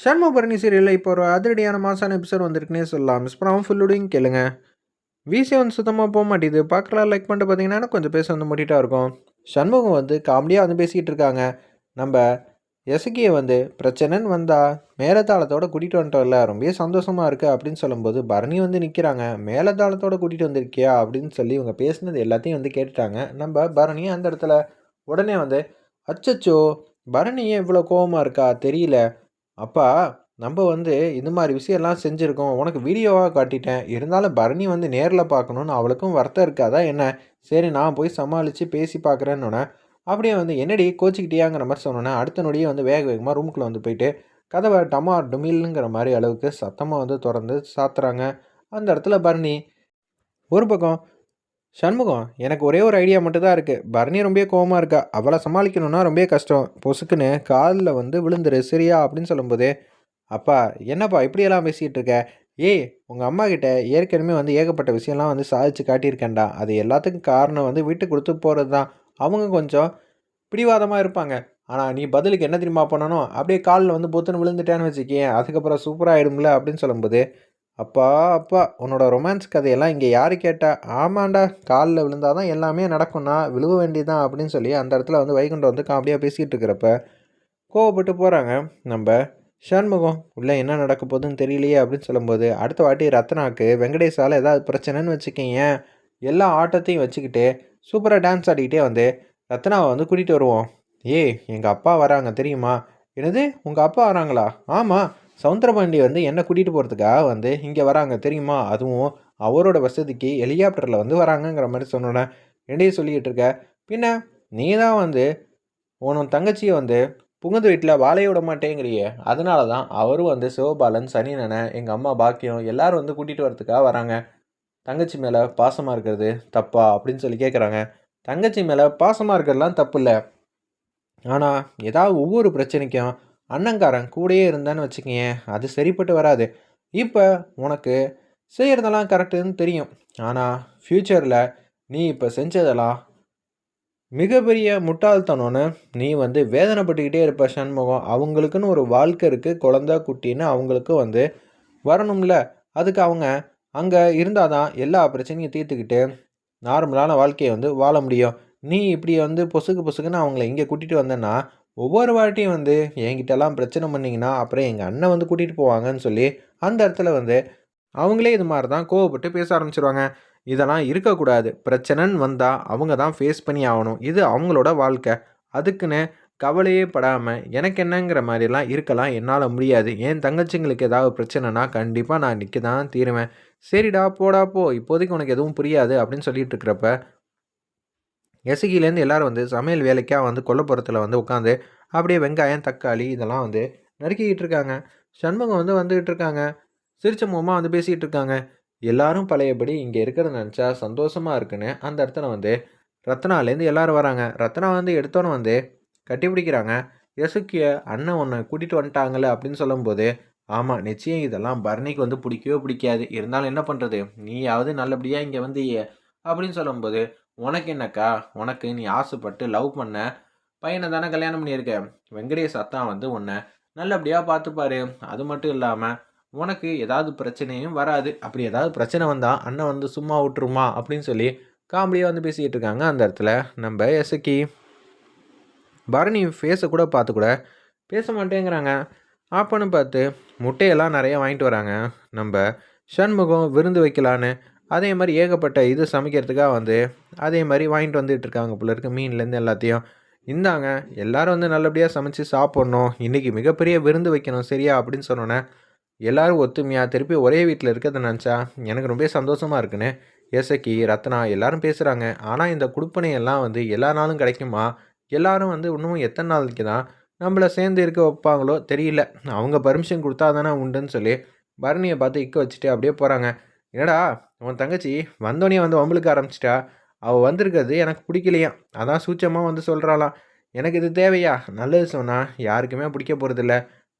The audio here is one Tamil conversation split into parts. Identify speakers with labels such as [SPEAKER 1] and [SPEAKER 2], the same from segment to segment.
[SPEAKER 1] சண்முகபரணி சீரியலில் இப்போ ஒரு அதிரடியான மாசான எபிசோட் வந்திருக்குன்னே சொல்லலாம். மிஸ் பண்ணாமல் ஃபுல்லுடையும் கேளுங்க. விசி வந்து சுத்தமாக போக மாட்டேது பார்க்கலாம் லைக் பண்ணிட்டு பார்த்தீங்கன்னா கொஞ்சம் பேச வந்து முட்டிட்டா இருக்கும். சண்முகம் வந்து காமெடியாக வந்து பேசிக்கிட்டு இருக்காங்க. நம்ம எசக்கியை வந்து பிரச்சனைன்னு வந்தால் மேலதாளத்தோட கூட்டிகிட்டு வந்துட்டோம்ல ரொம்ப சந்தோஷமாக இருக்குது அப்படின்னு சொல்லும்போது பரணி வந்து நிற்கிறாங்க மேலதாளத்தோட கூட்டிகிட்டு வந்திருக்கியா? அப்படின்னு சொல்லி இவங்க பேசுனது எல்லாத்தையும் வந்து கேட்டுட்டாங்க. நம்ம பரணி அந்த இடத்துல உடனே வந்து அச்சச்சோ பரணியே இவ்வளோ கோவமாக இருக்கா? தெரியல. அப்பா நம்ம வந்து இந்த மாதிரி விஷயம்லாம் செஞ்சுருக்கோம். உனக்கு வீடியோவாக காட்டிட்டேன். இருந்தாலும் பரணி வந்து நேரில் பார்க்கணுன்னு அவளுக்கும் வருத்தம் இருக்காதா என்ன? சரி நான் போய் சமாளித்து பேசி பார்க்குறேன்னொன்னே அப்படியே வந்து என்னடி கோச்சிக்கிட்டியாங்கிற மாதிரி சொன்னோன்னே அடுத்த நொடியே வந்து வேக வேகமாக ரூமுக்குள்ளே வந்து போயிட்டு கதவை டமா டுமில்ங்கிற மாதிரி அளவுக்கு சத்தமாக வந்து திறந்து சாத்துறாங்க. அந்த இடத்துல பரணி ஒரு பக்கம் சண்முகம் எனக்கு ஒரே ஒரு ஐடியா மட்டும்தான் இருக்குது பரணி ரொம்ப கோவமாக இருக்கா? அவளை சமாளிக்கணும்னா ரொம்ப கஷ்டம். பொசுக்குன்னு காலில் வந்து விழுந்துரு சரியா? அப்படின்னு சொல்லும்போது அப்பா என்னப்பா இப்படியெல்லாம் பேசிகிட்டு இருக்க? ஏய் உங்கள் அம்மா கிட்ட ஏற்கனவே வந்து ஏகப்பட்ட விஷயம்லாம் வந்து சாதிச்சு காட்டியிருக்கேன்டா. அது எல்லாத்துக்கும் காரணம் வந்து வீட்டுக்கு கொடுத்து போகிறது தான் அவங்க கொஞ்சம் பிடிவாதமாக இருப்பாங்க. ஆனால் நீ பதிலுக்கு என்ன தெரியுமா பண்ணணும்? அப்படியே காலில் வந்து பொத்துன்னு விழுந்துட்டேன்னு வச்சுக்கேன் அதுக்கப்புறம் சூப்பராக ஆகிடும்ல அப்படின்னு சொல்லும்போது அப்பா அப்பா உன்னோட ரொமான்ஸ் கதையெல்லாம் இங்கே யார் கேட்டா ஆமாண்டா காலில் விழுந்தால் தான் எல்லாமே நடக்கும்னா விழுவ வேண்டியதான் அப்படின்னு சொல்லி அந்த இடத்துல வந்து வைகுண்டம் வந்து காமெடியாக பேசிக்கிட்டு இருக்கிறப்ப கோவப்பட்டு போகிறாங்க நம்ம ஷண்முகம் உள்ளே என்ன நடக்க போகுதுன்னு தெரியலையே அப்படின்னு சொல்லும்போது அடுத்த வாட்டி ரத்னாக்கு வெங்கடேஷால் ஏதாவது பிரச்சனைன்னு வச்சுக்கிங்க எல்லா ஆட்டத்தையும் வச்சுக்கிட்டு சூப்பராக டான்ஸ் ஆடிக்கிட்டே வந்து ரத்னாவை வந்து கூட்டிகிட்டு வருவோம். ஏய் எங்கள் அப்பா வராங்க தெரியுமா? என்னது? உங்கள் அப்பா வராங்களா? ஆமாம் சவுந்தரபாண்டி வந்து என்னை கூட்டிகிட்டு போகிறதுக்காக வந்து இங்கே வராங்க. தெரியுமா? அதுவும் அவரோட வசதிக்கு ஹெலிகாப்டரில் வந்து வராங்கங்கிற மாதிரி சொன்னோன்னே என்னையே சொல்லிக்கிட்டு இருக்க? பின்ன நீ தான் வந்து உன் தங்கச்சியை வந்து புகுந்த வீட்டில் வாழைய விட மாட்டேங்கிறியே. அதனால தான் அவரும் வந்து சிவபாலன் சனினனை எங்கள் அம்மா பாக்கியம் எல்லோரும் வந்து கூட்டிகிட்டு வரதுக்காக வராங்க. தங்கச்சி மேலே பாசமாக இருக்கிறது தப்பா? அப்படின்னு சொல்லி கேட்குறாங்க தங்கச்சி மேலே பாசமாக இருக்கிறதுலாம் தப்பு இல்லை. ஆனால் ஏதாவது ஒவ்வொரு பிரச்சனைக்கும் அண்ணங்காரன் கூடயே இருந்தான்னு வச்சுக்கங்க அது சரிப்பட்டு வராது. இப்போ உனக்கு செய்கிறதெல்லாம் கரெக்டுன்னு தெரியும். ஆனால் ஃப்யூச்சரில் நீ இப்போ செஞ்சதெல்லாம் மிகப்பெரிய முட்டாள்தனம்னு நீ வந்து வேதனைப்பட்டுக்கிட்டே இருப்ப சண்முகம். அவங்களுக்குன்னு ஒரு வாழ்க்கை இருக்குது குழந்த குட்டின்னு அவங்களுக்கும் வந்து வரணும்ல. அதுக்கு அவங்க அங்கே இருந்தால் தான் எல்லா பிரச்சனையும் தீர்த்துக்கிட்டு நார்மலான வாழ்க்கையை வந்து வாழ முடியும். நீ இப்படி வந்து பொசுக்கு பொசுக்குன்னு அவங்கள இங்கே கூட்டிகிட்டு வந்தேன்னா ஒவ்வொரு வாட்டியும் வந்து என்கிட்டலாம் பிரச்சனை பண்ணிங்கன்னா அப்புறம் எங்கள் அண்ணன் வந்து கூட்டிகிட்டு போவாங்கன்னு சொல்லி அந்த இடத்துல வந்து அவங்களே இது மாதிரி தான் கோவப்பட்டு பேச ஆரம்பிச்சிருவாங்க. இதெல்லாம் இருக்கக்கூடாது. பிரச்சனைன்னு வந்தால் அவங்க தான் ஃபேஸ் பண்ணி ஆகணும். இது அவங்களோட வாழ்க்கை. அதுக்குன்னு கவலையே படாமல் எனக்கு என்னங்கிற மாதிரிலாம் இருக்கலாம். என்னால் முடியாது. என் தங்கச்சிங்களுக்கு ஏதாவது பிரச்சனைனா கண்டிப்பாக நான் நிற்க தான் தீருவேன். சரிடா போடா போ. இப்போதைக்கு உனக்கு எதுவும் புரியாது அப்படின்னு சொல்லிட்டு இருக்கிறப்ப எசகிலேருந்து எல்லோரும் வந்து சமையல் வேலைக்காக வந்து கொல்லப்புறத்தில் வந்து உட்காந்து அப்படியே வெங்காயம் தக்காளி இதெல்லாம் வந்து நறுக்கிக்கிட்டு இருக்காங்க சண்முகம் வந்து வந்துக்கிட்டு இருக்காங்க சிரிச்ச முகமாக வந்து பேசிகிட்டு இருக்காங்க எல்லாரும் பழையபடி இங்கே இருக்கிறத நினச்சா சந்தோஷமாக இருக்குன்னு அந்த இடத்துல வந்து ரத்னாலேருந்து எல்லோரும் வராங்க. ரத்னா வந்து எடுத்தோன்னு வந்து கட்டி பிடிக்கிறாங்க. எசுக்கிய அண்ணன் உன்னை கூட்டிகிட்டு வந்துட்டாங்களே அப்படின்னு சொல்லும்போது ஆமாம் நிச்சயம் இதெல்லாம் பரணிக்கு வந்து பிடிக்கவே பிடிக்காது. இருந்தாலும் என்ன பண்ணுறது நீயாவது நல்லபடியாக இங்கே வந்து அப்படின்னு சொல்லும்போது உனக்கு என்னக்கா உனக்கு நீ ஆசைப்பட்டு லவ் பண்ண பையனை தானே கல்யாணம் பண்ணியிருக்க? வெங்கடேஷ் அத்தான் வந்து உன்னை நல்லபடியாக பார்த்துப்பாரு. அது மட்டும் இல்லாமல் உனக்கு ஏதாவது பிரச்சனையும் வராது. அப்படி ஏதாவது பிரச்சனை வந்தால் அண்ணன் வந்து சும்மா விட்டுருமா? அப்படின்னு சொல்லி காமெடியாக வந்து பேசிக்கிட்டு இருக்காங்க அந்த இடத்துல நம்ம எசக்கி பரணி ஃபேஸை கூட பார்த்து கூட பேச மாட்டேங்கிறாங்க. ஆப்பன்னு பார்த்து முட்டையெல்லாம் நிறைய வாங்கிட்டு வராங்க. நம்ம ஷண்முகம் விருந்து வைக்கலான்னு அதே மாதிரி ஏகப்பட்ட இது சமைக்கிறதுக்காக வந்து அதே மாதிரி வாங்கிட்டு வந்துட்டு இருக்காங்க போல இருக்கு மீன்லேருந்து எல்லாத்தையும். இந்தாங்க எல்லாரும் வந்து நல்லபடியாக சமைச்சு சாப்பிட்ணும். இன்றைக்கி மிகப்பெரிய விருந்து வைக்கணும் சரியா? அப்படின்னு சொன்னோன்னே எல்லோரும் ஒத்துமையாக திருப்பி ஒரே வீட்டில் இருக்கிறத நினச்சா எனக்கு ரொம்ப சந்தோஷமாக இருக்குன்னு. இயசக்கி ரத்னா எல்லாரும் பேசுகிறாங்க ஆனால் இந்த குடுப்பனையெல்லாம் வந்து எல்லா நாளும் கிடைக்குமா? எல்லாரும் வந்து இன்னும் எத்தனை நாளைக்கு தான் நம்மளை சேர்ந்து இருக்க வைப்பாங்களோ தெரியல. அவங்க பர்மிஷன் கொடுத்தா தானே உண்டுன்னு சொல்லி பரணியை பார்த்து இக்க வச்சுட்டு அப்படியே போகிறாங்க என்னடா உன் தங்கச்சி வந்தோடனே வந்து வம்பளுக்கு ஆரம்பிச்சிட்டா? அவள் வந்திருக்கிறது எனக்கு பிடிக்கலையா? அதான் சூச்சமாக வந்து சொல்கிறாளாம் எனக்கு இது தேவையா? நல்லது சொன்னால் யாருக்குமே பிடிக்க போகிறதில்ல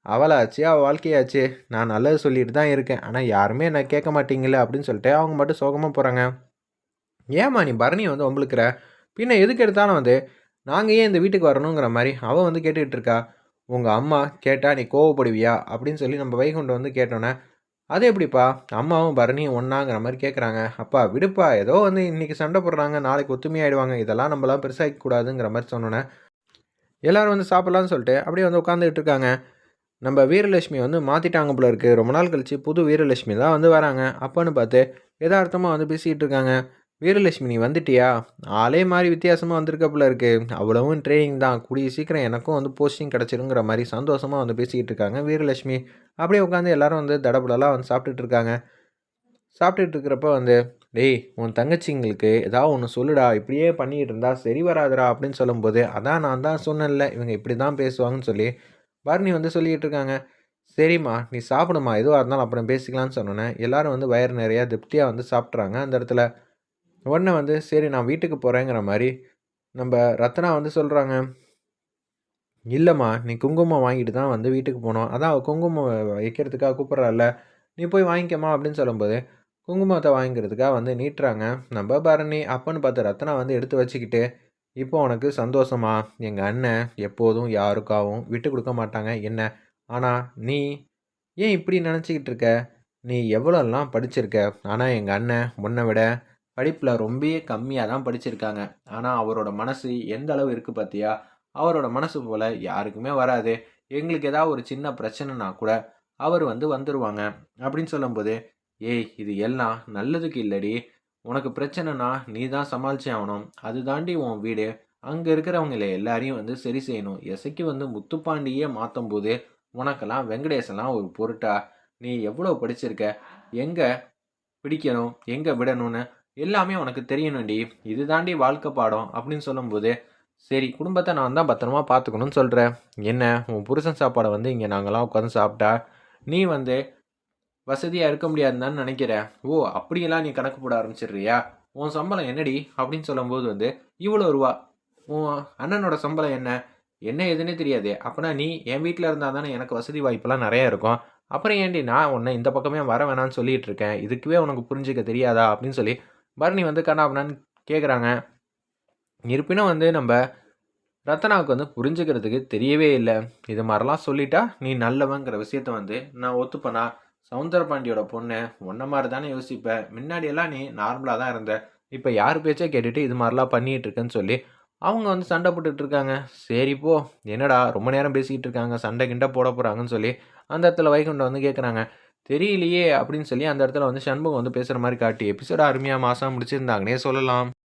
[SPEAKER 1] அவளாச்சு அவள் வாழ்க்கையாச்சு. நான் நல்லது சொல்லிட்டு தான் இருக்கேன். ஆனால் யாருமே என்ன கேட்க மாட்டீங்களே அப்படின்னு சொல்லிட்டு அவங்க மட்டும் சோகமாக போகிறாங்க ஏம்மா நீ பரணி வந்து உங்களுக்குற பின்ன எதுக்கு எடுத்தாலும் வந்து நாங்கள் ஏன் இந்த வீட்டுக்கு வரணுங்கிற மாதிரி அவள் வந்து கேட்டுக்கிட்டு இருக்கா. உங்கள் அம்மா கேட்டால் நீ கோவப்படுவியா? அப்படின்னு சொல்லி நம்ம வைகுண்டம் வந்து கேட்டோன்னே அது எப்படிப்பா? அம்மாவும் பரணியும் ஒன்றாங்கிற மாதிரி கேட்குறாங்க அப்பா விடுப்பா ஏதோ வந்து இன்றைக்கி சண்டை போடுறாங்க நாளைக்கு ஒத்துமையாயிடுவாங்க. இதெல்லாம் நம்மளாம் பெருசாக கூடாதுங்கிற மாதிரி சொன்னோன்னே எல்லோரும் வந்து சாப்பிட்லான்னு சொல்லிட்டு அப்படியே வந்து உட்காந்துக்கிட்டு இருக்காங்க. நம்ம வீரலட்சுமி வந்து மாற்றிட்டாங்க போல இருக்குது ரொம்ப நாள் கழிச்சு புது வீரலட்சுமி தான் வந்து வராங்க. அப்போன்னு பார்த்து எதார்த்தமாக வந்து பேசிக்கிட்டு இருக்காங்க. வீரலட்சுமி நீ வந்துட்டியா? ஆளே மாதிரி வித்தியாசமாக வந்திருக்கப்பில் இருக்குது அவ்வளவும் ட்ரைனிங் தான். கூடிய சீக்கிரம் எனக்கும் வந்து போஸ்டிங் கிடச்சிருங்கிற மாதிரி சந்தோஷமாக வந்து பேசிக்கிட்டு இருக்காங்க வீரலட்சுமி. அப்படியே உட்காந்து எல்லாரும் வந்து தடபுடலாக வந்து சாப்பிட்டுட்டு இருக்காங்க. சாப்பிட்டுட்டு இருக்கிறப்ப வந்து டேய் உன் தங்கச்சிங்களுக்கு ஏதாவது ஒன்று சொல்லுடா. இப்படியே பண்ணிக்கிட்டு இருந்தா சரி வராதுடா. அப்படின்னு சொல்லும்போது அதான் நான் தான் சொன்னேன்ல. இவங்க இப்படி தான் பேசுவாங்கன்னு சொல்லி பரணி வந்து சொல்லிக்கிட்டு இருக்காங்க. சரிம்மா நீ சாப்பிடுமா. எதுவாக இருந்தாலும் அப்புறம் பேசிக்கலாம்னு சொன்னோன்னே எல்லாரும் வந்து வயிறு நிறையா திருப்தியாக வந்து சாப்பிட்றாங்க அந்த இடத்துல உடனே வந்து சரி நான் வீட்டுக்கு போகிறேங்கிற மாதிரி நம்ம ரத்னா வந்து சொல்கிறாங்க இல்லைம்மா நீ குங்குமம் வாங்கிட்டு தான் வந்து வீட்டுக்கு போனோம் அதான் குங்குமம் வைக்கிறதுக்காக கூப்பிட்றால நீ போய் வாங்கிக்கம்மா அப்படின்னு சொல்லும்போது குங்குமத்தை வாங்கிக்கிறதுக்காக வந்து நீட்டுறாங்க. நம்ம பரணி அப்பன்னு பார்த்து ரத்னா வந்து எடுத்து வச்சுக்கிட்டு இப்போ உனக்கு சந்தோஷமா? எங்கள் அண்ணன் எப்போதும் யாருக்காகவும் விட்டு கொடுக்க மாட்டாங்க. என்ன? ஆனால் நீ ஏன் இப்படி நினச்சிக்கிட்டு இருக்க? நீ எவ்வளோலாம் படிச்சிருக்க? ஆனால் எங்கள் அண்ணன் உன்னை விட படிப்பில் ரொம்பவே கம்மியாக தான் படிச்சிருக்காங்க. ஆனால் அவரோட மனசு எந்த அளவு இருக்குது பார்த்தியா அவரோட மனசு போல் யாருக்குமே வராது. எங்களுக்கு ஏதாவது ஒரு சின்ன பிரச்சனைனா கூட அவர் வந்து வந்துடுவாங்க அப்படின்னு சொல்லும்போது ஏய் இது எல்லாம் நல்லதுக்கு இல்லடி. உனக்கு பிரச்சனைனா நீ தான் சமாளிச்சே ஆகணும். அது தாண்டி உன் வீடு. அங்கே இருக்கிறவங்கள எல்லாரையும் வந்து சரி செய்யணும். எசைக்கு வந்து முத்துப்பாண்டியே மாற்றும் போது உனக்கெல்லாம் வெங்கடேசெல்லாம் ஒரு பொருட்டா? நீ எவ்வளோ படிச்சிருக்க? எங்கே பிடிக்கணும்? எங்கே விடணும்னு எல்லாமே உனக்கு தெரியணும்டி. இது தாண்டி வாழ்க்கை பாடம் அப்படின்னு சொல்லும்போது சரி குடும்பத்தை நான் தான் பத்திரமா பார்த்துக்கணும்னு சொல்கிறேன் என்ன உன் புருஷன் சாப்பாடை வந்து இங்கே நாங்களாம் உட்காந்து சாப்பிட்டா நீ வந்து வசதியாக இருக்க முடியாதுன்னு நினைக்கிற. ஓ அப்படியெல்லாம் நீ கணக்கு போட ஆரம்பிச்சிடுறியா? உன் சம்பளம் என்னடி? அப்படின்னு சொல்லும்போது வந்து இவ்வளோ ரூபா. உன் அண்ணனோட சம்பளம் என்ன? என்ன எதுன்னே தெரியாது. அப்போனா நீ என் வீட்டில் இருந்தால் தானே எனக்கு வசதி வாய்ப்பெல்லாம் நிறையா இருக்கும். அப்புறம் ஏன்டி நான் உன்னை இந்த பக்கமே வர வேணாம்னு சொல்லிட்டு இருக்கேன். இதுக்குவே உனக்கு புரிஞ்சிக்க தெரியாதா? அப்படின்னு சொல்லி பரணி வந்து கண்ணாபண்ணான்னு கேட்குறாங்க இருப்பினும் வந்து நம்ம ரத்தனாவுக்கு வந்து புரிஞ்சுக்கிறதுக்கு தெரியவே இல்லை. இது மாதிரிலாம் சொல்லிட்டா நீ நல்லவங்கிற விஷயத்த வந்து நான் ஒத்துப்பேனா? சவுந்தர பாண்டியோட பொண்ணு ஒன்ன மாதிரி தானே யோசிப்பேன் முன்னாடியெல்லாம் நீ நார்மலாக தான் இருந்த. இப்போ யார் பேச்சே கேட்டுட்டு இது மாதிரிலாம் பண்ணிகிட்டு இருக்கேன்னு சொல்லி அவங்க வந்து சண்டை போட்டுட்டு இருக்காங்க. சரி போ என்னடா ரொம்ப நேரம் பேசிக்கிட்டு இருக்காங்க சண்டை கிண்டை போட போகிறாங்கன்னு சொல்லி அந்த இடத்துல வைகுண்டம் வந்து கேட்குறாங்க தெரியலையே அப்படின்னு சொல்லி அந்த இடத்துல வந்து சண்முகம் வந்து பேசுகிற மாதிரி காட்டி எபிசோட அருமையாக மாதம் முடிச்சிருந்தாங்கன்னே சொல்லலாம்.